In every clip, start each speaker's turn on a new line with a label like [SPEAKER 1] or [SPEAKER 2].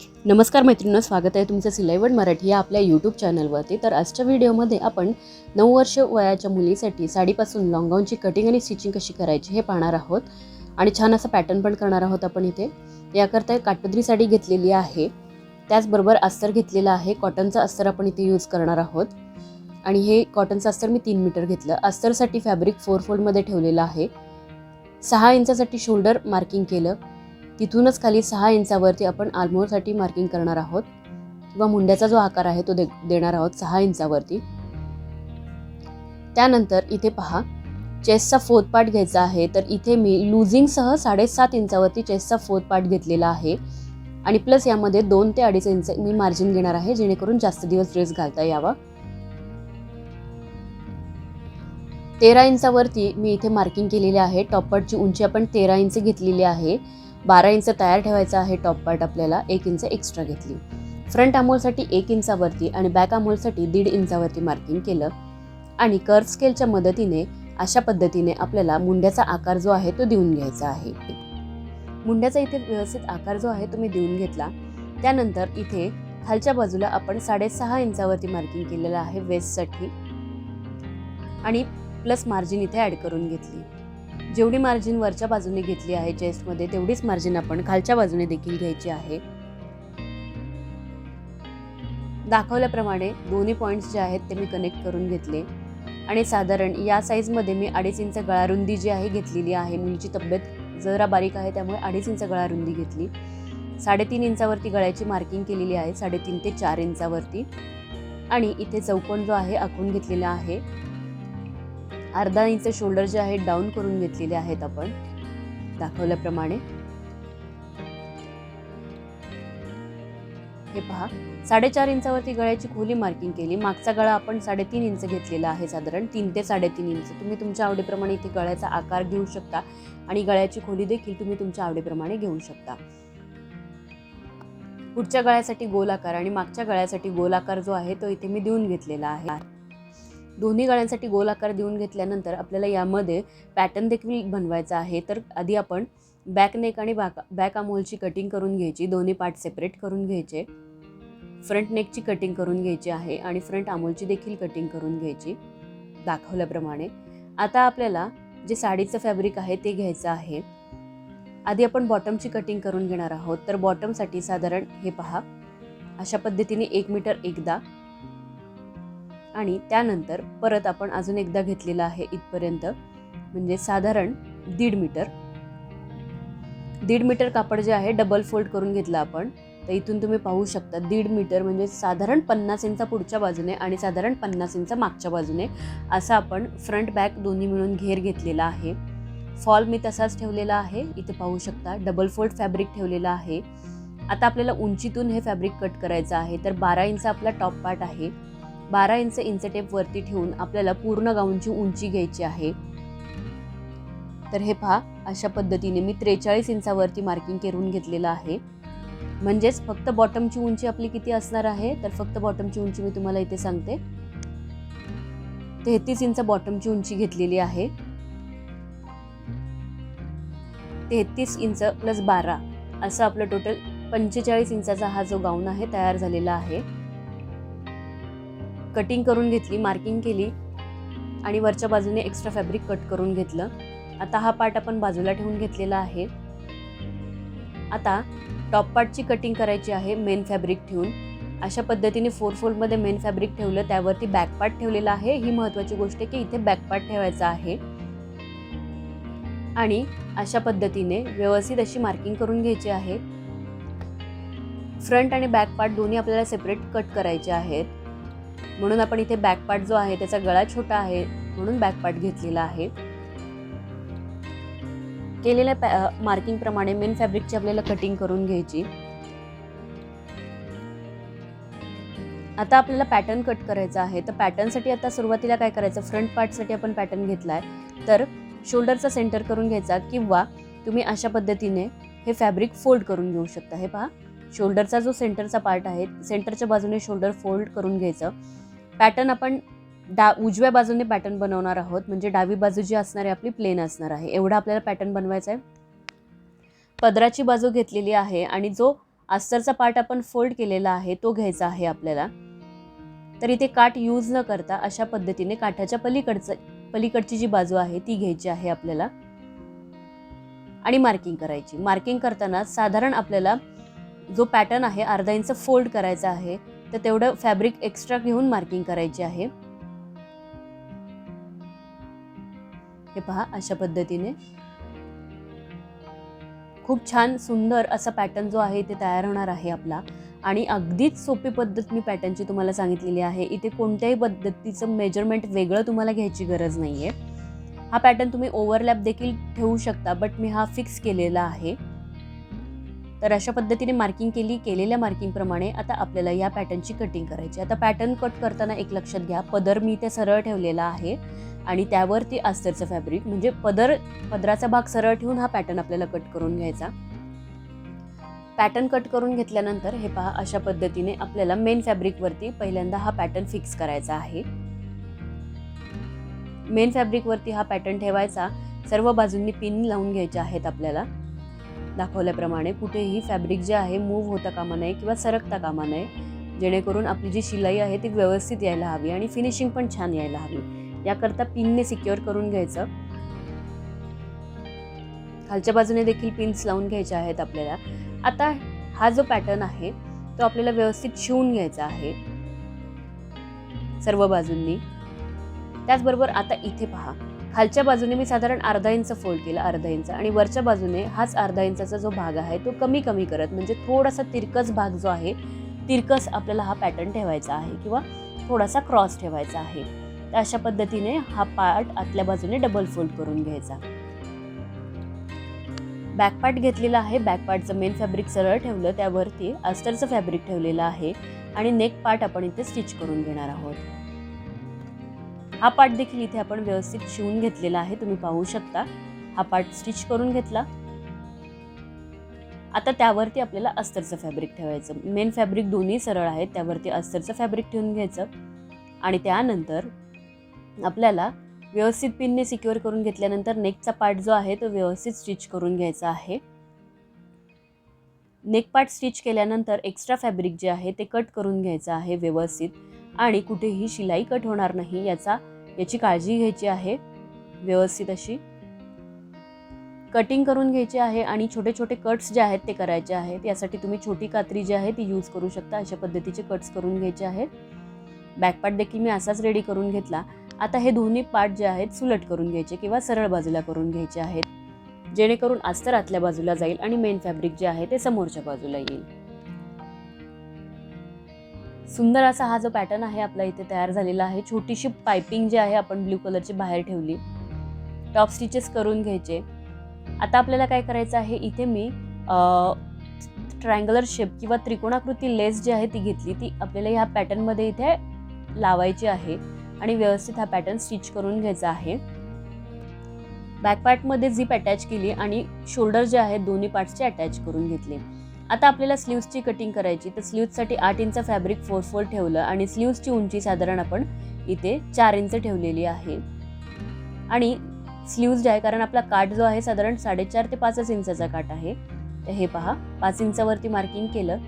[SPEAKER 1] नमस्कार मैत्रिणींनो स्वागत आहे तुमचं सिलाईवड मराठी या आपल्या यूट्यूब चॅनलवरती तर आजच्या व्हिडिओमध्ये आपण नऊ वर्ष वयाच्या मुलीसाठी साडीपासून लॉंगाऊनची कटिंग आणि स्टिचिंग कशी करायची हे पाहणार आहोत. आणि छान असं पॅटर्न पण करणार आहोत आपण इथे. याकरता काटपदरी साडी घेतलेली आहे. त्याचबरोबर अस्तर घेतलेलं आहे. कॉटनचं अस्तर आपण इथे यूज करणार आहोत. आणि हे कॉटनचं अस्तर मी तीन मीटर घेतलं. अस्तरसाठी फॅब्रिक फोर फोल्डमध्ये ठेवलेलं आहे. सहा इंचासाठी शोल्डर मार्किंग केलं. तिथूनच खाली सहा इंचावरती आपण आलमोरसाठी मार्किंग करणार आहोत. किंवा मुंड्याचा जो आकार आहे तो दे देणार आहोत सहा इंचावरती. त्यानंतर इथे पहा चेस्टचा फोर्थ पार्ट घ्यायचा आहे तर इथे मी लुझिंगसह साडेसात इंचावरती चेस्टचा फोर्थ पार्ट घेतलेला आहे. आणि प्लस यामध्ये दोन ते अडीच इंच मी मार्जिन घेणार आहे जेणेकरून जास्त दिवस ड्रेस घालता यावा. तेरा इंचावरती मी इथे मार्किंग केलेली आहे. टॉपरची उंची आपण तेरा इंच घेतलेली आहे. बारा इंच तयार ठेवायचा आहे टॉप पार्ट आपल्याला एक इंच एक्स्ट्रा घेतली. फ्रंट अमोलसाठी एक इंचावरती आणि बॅक अमोलसाठी दीड इंचावरती मार्किंग केलं. आणि कर्व स्केलच्या मदतीने अशा पद्धतीने आपल्याला मुंड्याचा आकार जो आहे तो देऊन घ्यायचा आहे. मुंड्याचा इथे व्यवस्थित आकार जो आहे तो मी देऊन घेतला. त्यानंतर इथे खालच्या बाजूला आपण साडेसहा इंचावरती मार्किंग केलेलं आहे वेस्टसाठी आणि प्लस मार्जिन इथे ॲड करून घेतली. जेवढी मार्जिन वरच्या बाजूने घेतली आहे चेस्टमध्ये तेवढीच मार्जिन आपण खालच्या बाजूने देखील घ्यायची आहे. दाखवल्याप्रमाणे दोन्ही पॉईंट्स जे आहेत ते मी कनेक्ट करून घेतले. आणि साधारण या साईजमध्ये मी अडीच इंच गळारुंदी जी आहे घेतलेली आहे. मुलीची तब्येत जरा बारीक आहे त्यामुळे अडीच इंच गळारुंदी घेतली. साडेतीन इंचावरती गळ्याची मार्किंग केलेली आहे साडेतीन ते चार इंचावरती. आणि इथे चौकोन जो आहे आखून घेतलेला आहे. अर्धा इंच शोल्डर जे आहेत डाऊन करून घेतलेले आहेत आपण. दाखवल्याप्रमाणे. हे पहा साडेचार इंचावरती गळ्याची खोली मार्किंग केली. मागचा गळा आपण साडेतीन इंच घेतलेला आहे साधारण तीन ते साडेतीन इंच. तुम्ही तुमच्या आवडीप्रमाणे इथे गळ्याचा आकार घेऊ शकता आणि गळ्याची खोली देखील तुम्ही तुमच्या आवडीप्रमाणे घेऊ शकता. पुढच्या गळ्यासाठी गोल आकार आणि मागच्या गळ्यासाठी गोल आकार जो आहे तो इथे मी देऊन घेतलेला आहे. दोन्ही गळ्यांसाठी गोल आकार देऊन घेतल्यानंतर आपल्याला यामध्ये पॅटर्न देखील बनवायचा आहे. तर आधी आपण बॅक नेक आणि बॅक बॅक अमोलची कटिंग करून घ्यायची. दोन्ही पार्ट सेपरेट करून घ्यायचे. फ्रंट नेकची कटिंग करून घ्यायची आहे आणि फ्रंट अमोलची देखील कटिंग करून घ्यायची दाखवल्याप्रमाणे. आता आपल्याला जे साडीचं फॅब्रिक आहे ते घ्यायचं आहे. आधी आपण बॉटमची कटिंग करून घेणार आहोत. तर बॉटमसाठी साधारण हे पहा. अशा पद्धतीने एक मीटर एकदा आणि त्यानंतर परत आपण अजून एकदा घेतलेला आहे इथपर्यंत म्हणजे साधारण दीड मीटर. दीड मीटर कापड जे आहे डबल फोल्ड करून घेतलं आपण. तर इथून तुम्ही पाहू शकता दीड मीटर म्हणजे साधारण पन्नास इंचा पुढच्या बाजूने आणि साधारण पन्नास इंचा मागच्या बाजूने असं आपण फ्रंट बॅक दोन्ही मिळून घेर घेतलेला आहे. फॉल मी तसाच ठेवलेला आहे. इथे पाहू शकता डबल फोल्ड फॅब्रिक ठेवलेला आहे. आता आपल्याला उंचीतून हे फॅब्रिक कट करायचं आहे. तर बारा इंच आपला टॉप पार्ट आहे. बारा इंच इंच टेप वरती ठेवून आपल्याला पूर्ण गाऊनची उंची घ्यायची आहे. तर हे पहा अशा पद्धतीने मी त्रेचाळीस इंचावरती मार्किंग करून घेतलेलं आहे. म्हणजेच फक्त बॉटमची उंची आपली किती असणार आहे? तर फक्त बॉटमची उंची मी तुम्हाला इथे सांगते. तेहतीस इंच बॉटमची उंची घेतलेली आहे. तेहतीस इंच प्लस बारा असं आपलं टोटल पंचेचाळीस इंचाचा हा जो गाऊन आहे तयार झालेला आहे. कटिंग करून घेतली मार्किंग केली आणि वरच्या बाजूने एक्स्ट्रा फॅब्रिक कट करून घेतलं. आता हा पार्ट आपण बाजूला ठेवून घेतलेला आहे. आता टॉप पार्टची कटिंग करायची आहे मेन फॅब्रिक ठेवून. अशा पद्धतीने फोर फोल्डमध्ये मेन फॅब्रिक ठेवलं त्यावरती बॅक पार्ट ठेवलेला आहे. ही महत्त्वाची गोष्ट आहे की इथे बॅक पार्ट ठेवायचा आहे. आणि अशा पद्धतीने व्यवस्थित अशी मार्किंग करून घ्यायची आहे. फ्रंट आणि बॅक पार्ट दोन्ही आपल्याला सेपरेट कट करायचे आहेत. म्हणून आपण इथे बॅकपार्ट जो आहे त्याचा गळा छोटा आहे म्हणून बॅकपार्ट घेतलेला आहे. केलेल्या मार्किंगप्रमाणे मार्किंग प्रमाणे मेन फॅब्रिकची आपल्याला कटिंग करून घ्यायची. आता आपल्याला पॅटर्न कट करायचा आहे. तर पॅटर्नसाठी आता सुरुवातीला काय करायचं? फ्रंट पार्टसाठी आपण पॅटर्न घेतला आहे तर शोल्डरचा सेंटर करून घ्यायचा किंवा तुम्ही अशा पद्धतीने हे फॅब्रिक फोल्ड करून घेऊ शकता. हे पहा. शोल्डरचा जो सेंटरचा पार्ट आहे सेंटरच्या बाजूने शोल्डर फोल्ड करून घ्यायचं. पॅटर्न आपण डा उजव्या बाजूने पॅटर्न बनवणार आहोत म्हणजे डावी बाजू जी असणार आहे आपली प्लेन असणार आहे. एवढा आपल्याला पॅटर्न बनवायचा आहे. पदराची बाजू घेतलेली आहे आणि जो अस्तरचा पार्ट आपण फोल्ड केलेला आहे तो घ्यायचा आहे आपल्याला. तर इथे काठ यूज न करता अशा पद्धतीने काठाच्या पलीकडचं पलीकडची जी बाजू आहे ती घ्यायची आहे आपल्याला. आणि मार्किंग करायची. मार्किंग करताना साधारण आपल्याला जो पॅटर्न आहे अर्धा इंच फोल्ड करायचा आहे तर तेवढं फॅब्रिक एक्स्ट्रा घेऊन मार्किंग करायची आहे. हे पहा अशा पद्धतीने. खूप छान सुंदर असा पॅटर्न जो आहे ते तयार होणार आहे आपला. आणि अगदीच सोपी पद्धत मी पॅटर्नची तुम्हाला सांगितलेली आहे. इथे कोणत्याही पद्धतीचं मेजरमेंट वेगळं तुम्हाला घ्यायची गरज नाही आहे हा पॅटर्न तुम्ही ओव्हरलॅप देखील ठेवू शकता बट मी हा फिक्स केलेला आहे. तर अशा पद्धतीने मार्किंग केली केलेल्या मार्किंगप्रमाणे आता आपल्याला या पॅटर्नची कटिंग करायची आता पॅटर्न कट करताना एक लक्षात घ्या पदर मी ते सरळ ठेवलेला आहे आणि त्यावरती अस्तरचं फॅब्रिक म्हणजे पदर पदराचा भाग सरळ ठेवून हा पॅटर्न आपल्याला कट करून घ्यायचा. पॅटर्न कट करून घेतल्यानंतर हे पहा अशा पद्धतीने आपल्याला मेन फॅब्रिकवरती पहिल्यांदा हा पॅटर्न फिक्स करायचा आहे. मेन फॅब्रिकवरती हा पॅटर्न ठेवायचा. सर्व बाजूंनी पिन लावून घ्यायचे आहेत आपल्याला. दाखवल्याप्रमाणे कुठेही फॅब्रिक जे आहे मूव्ह होता कामा नये किंवा सरकता कामा नये. जेणेकरून आपली जी शिलाई आहे ती व्यवस्थित यायला हवी आणि फिनिशिंग पण छान यायला हवी. याकरता पिनने सिक्युअर करून घ्यायचं. खालच्या बाजूने देखील पिन्स लावून घ्यायच्या आहेत आपल्याला. आता हा जो पॅटर्न आहे तो आपल्याला व्यवस्थित शिवून घ्यायचा आहे. सर्व बाजूंनी. त्याचबरोबर आता इथे पहा. खालच्या बाजूने मी साधारण अर्धा इंच फोल्ड केला अर्धा इंच. आणि वरच्या बाजूने हाच अर्धा इंचाचा जो भाग आहे तो कमी कमी करत म्हणजे थोडासा तिरकस भाग जो आहे तिरकस आपल्याला हा पॅटर्न ठेवायचा आहे किंवा थोडासा क्रॉस ठेवायचा आहे. तर अशा पद्धतीने हा पार्ट आतल्या बाजूने डबल फोल्ड करून घ्यायचा. बॅक पार्ट घेतलेला आहे. बॅक पार्टचं मेन फॅब्रिक सरळ ठेवलं त्यावरती अस्तरचं फॅब्रिक ठेवलेलं आहे. आणि नेक पार्ट आपण इथे स्टिच करून घेणार आहोत. हा पार्ट देखील इथे आपण व्यवस्थित शिवून घेतलेला आहे तुम्ही पाहू शकता. हा पार्ट स्टिच करून घेतला. आता त्यावरती आपल्याला अस्तरचं फॅब्रिक ठेवायचं. मेन फॅब्रिक दोन्ही सरळ आहेत त्यावरती अस्तरचं फॅब्रिक ठेवून घ्यायचं. आणि त्यानंतर आपल्याला व्यवस्थित पिनने सिक्युअर करून घेतल्यानंतर नेकचा पार्ट जो आहे तो व्यवस्थित स्टिच करून घ्यायचा आहे. नेक पार्ट स्टिच केल्यानंतर एक्स्ट्रा फॅब्रिक जे आहे ते कट करून घ्यायचं आहे व्यवस्थित. आणि कुठेही शिलाई कट होणार नाही याचा याची काळजी घ्यायची आहे व्यवस्थित अशी. कटिंग करून घ्यायची आहे आणि छोटे छोटे कट्स जे आहेत ते करायचे आहेत. यासाठी तुम्ही छोटी कात्री जी आहे ती यूज करू शकता. अशा पद्धतीचे कट्स करून घ्यायचे आहेत. बॅकपार्ट देखील मी असाच रेडी करून घेतला. आता हे दोन्ही पार्ट जे आहेत सुलट करून घ्यायचे किंवा सरळ बाजूला करून घ्यायचे आहेत. जेणेकरून अस्तर आतल्या बाजूला जाईल आणि मेन फॅब्रिक जे आहे ते समोरच्या बाजूला येईल. सुंदर असा हा जो पॅटर्न आहे आपला इथे तयार झालेला आहे. छोटीशी पायपिंग जी आहे आपण ब्ल्यू कलरची बाहेर ठेवली. टॉप स्टिचेस करून घ्यायचे. आता आपल्याला काय करायचं आहे इथे मी ट्रायंगलर शेप किंवा त्रिकोणाकृती लेस जी आहे ती घेतली. ती आपल्याला ह्या पॅटर्नमध्ये इथे लावायची आहे आणि व्यवस्थित हा पॅटर्न स्टिच करून घ्यायचा आहे. बॅक पार्टमध्ये झिप अटॅच केली आणि शोल्डर जे आहेत दोन्ही पार्ट्सचे अटॅच करून घेतले. आता आपल्याला स्लीव्सची कटिंग करायची तर स्लीव्ससाठी आठ इंच फॅब्रिक फोर ठेवलं आणि स्लीव्सची उंची साधारण आपण इथे चार इंच ठेवलेली आहे. आणि स्लीव्ज जे आहे कारण आपला काठ जो आहे साधारण साडेचार ते पाचच इंचाचा काठ आहे. तर हे पहा पाच इंचावरती मार्किंग केलं.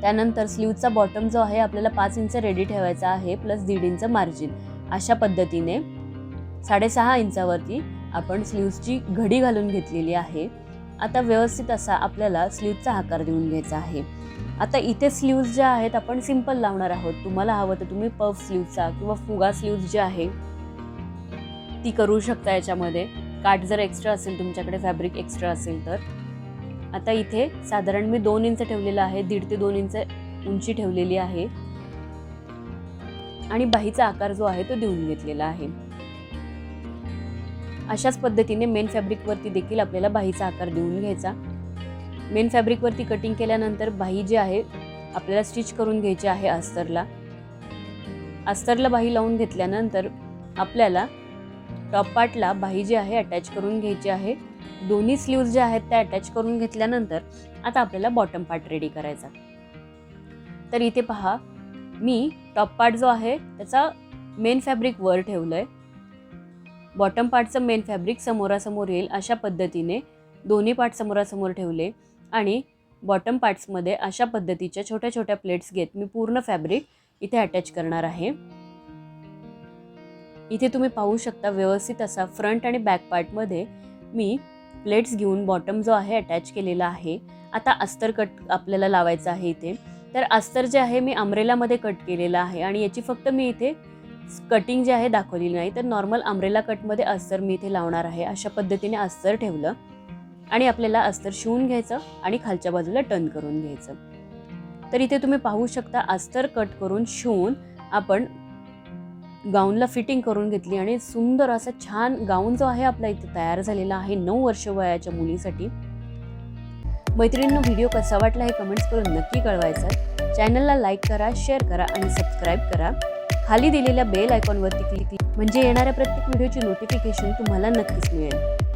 [SPEAKER 1] त्यानंतर स्लीवचा बॉटम जो आहे आपल्याला पाच इंच रेडी ठेवायचा आहे प्लस दीड इंच मार्जिन अशा पद्धतीने साडेसहा इंचावरती आपण स्लीव्सची घडी घालून घेतलेली आहे. आता व्यवस्थित असा आपल्याला स्लीवचा आकार देऊन घ्यायचा आहे. आता इथे स्लीव्ज ज्या आहेत आपण सिंपल लावणार आहोत. तुम्हाला हवं तर तुम्ही पफ स्लीवचा किंवा फुगा स्लीव्ज जे आहे ती करू शकता याच्यामध्ये. काठ जर एक्स्ट्रा असेल तुमच्याकडे फॅब्रिक एक्स्ट्रा असेल तर. आता इथे साधारण मी दोन इंच ठेवलेलं आहे दीड ते दोन इंच उंची ठेवलेली आहे. आणि बाहीचा आकार जो आहे तो देऊन घेतलेला आहे. अशाच पद्धतीने मेन फॅब्रिकवरती देखील आपल्याला बाहीचा आकार देऊन घ्यायचा. मेन फॅब्रिकवरती कटिंग केल्यानंतर बाही जी आहे आपल्याला स्टिच करून घ्यायची आहे अस्तरला. अस्तरला बाही लावून घेतल्यानंतर आपल्याला टॉप पार्टला बाही जी आहे अटॅच करून घ्यायची आहे. दोन्ही स्लीव्ज जे आहेत त्या अटॅच करून घेतल्यानंतर आता आपल्याला बॉटम पार्ट रेडी करायचा. तर इथे पहा मी टॉप पार्ट जो आहे त्याचा मेन फॅब्रिक वर ठेवलं आहे बॉटम पार्टचं मेन फॅब्रिक समोरासमोर येईल अशा पद्धतीने दोन्ही पार्ट समोरासमोर ठेवले आणि बॉटम पार्ट्समध्ये अशा पद्धतीच्या छोट्या छोट्या प्लेट्स घेत मी पूर्ण फॅब्रिक इथे अटॅच करणार आहे. इथे तुम्ही पाहू शकता व्यवस्थित असा फ्रंट आणि बॅक पार्टमध्ये मी प्लेट्स घेऊन बॉटम जो आहे अटॅच केलेला आहे. आता अस्तर कट आपल्याला लावायचं आहे इथे. तर अस्तर जे आहे मी अमरेलामध्ये कट केलेलं आहे आणि याची फक्त मी इथे कटिंग जे आहे दाखवलेली नाही तर नॉर्मल आंब्रेला कटमध्ये अस्तर मी इथे लावणार आहे. अशा पद्धतीने अस्तर ठेवलं आणि आपल्याला अस्तर शिवून घ्यायचं आणि खालच्या बाजूला टर्न करून घ्यायचं. तर इथे तुम्ही पाहू शकता अस्तर कट करून शिवून आपण गाऊनला फिटिंग करून घेतली आणि सुंदर असा छान गाऊन जो आहे आपला इथे तयार झालेला आहे नऊ वर्ष वयाच्या मुलीसाठी. मैत्रिणींनो व्हिडिओ कसा वाटला हे कमेंट्स करून नक्की कळवायचं. चॅनलला लाईक करा शेअर करा आणि सबस्क्राईब करा. खाली दिलेल्या बेल आयकॉनवरती क्लिक म्हणजे येणाऱ्या प्रत्येक व्हिडिओची नोटिफिकेशन तुम्हाला नक्कीच मिळेल.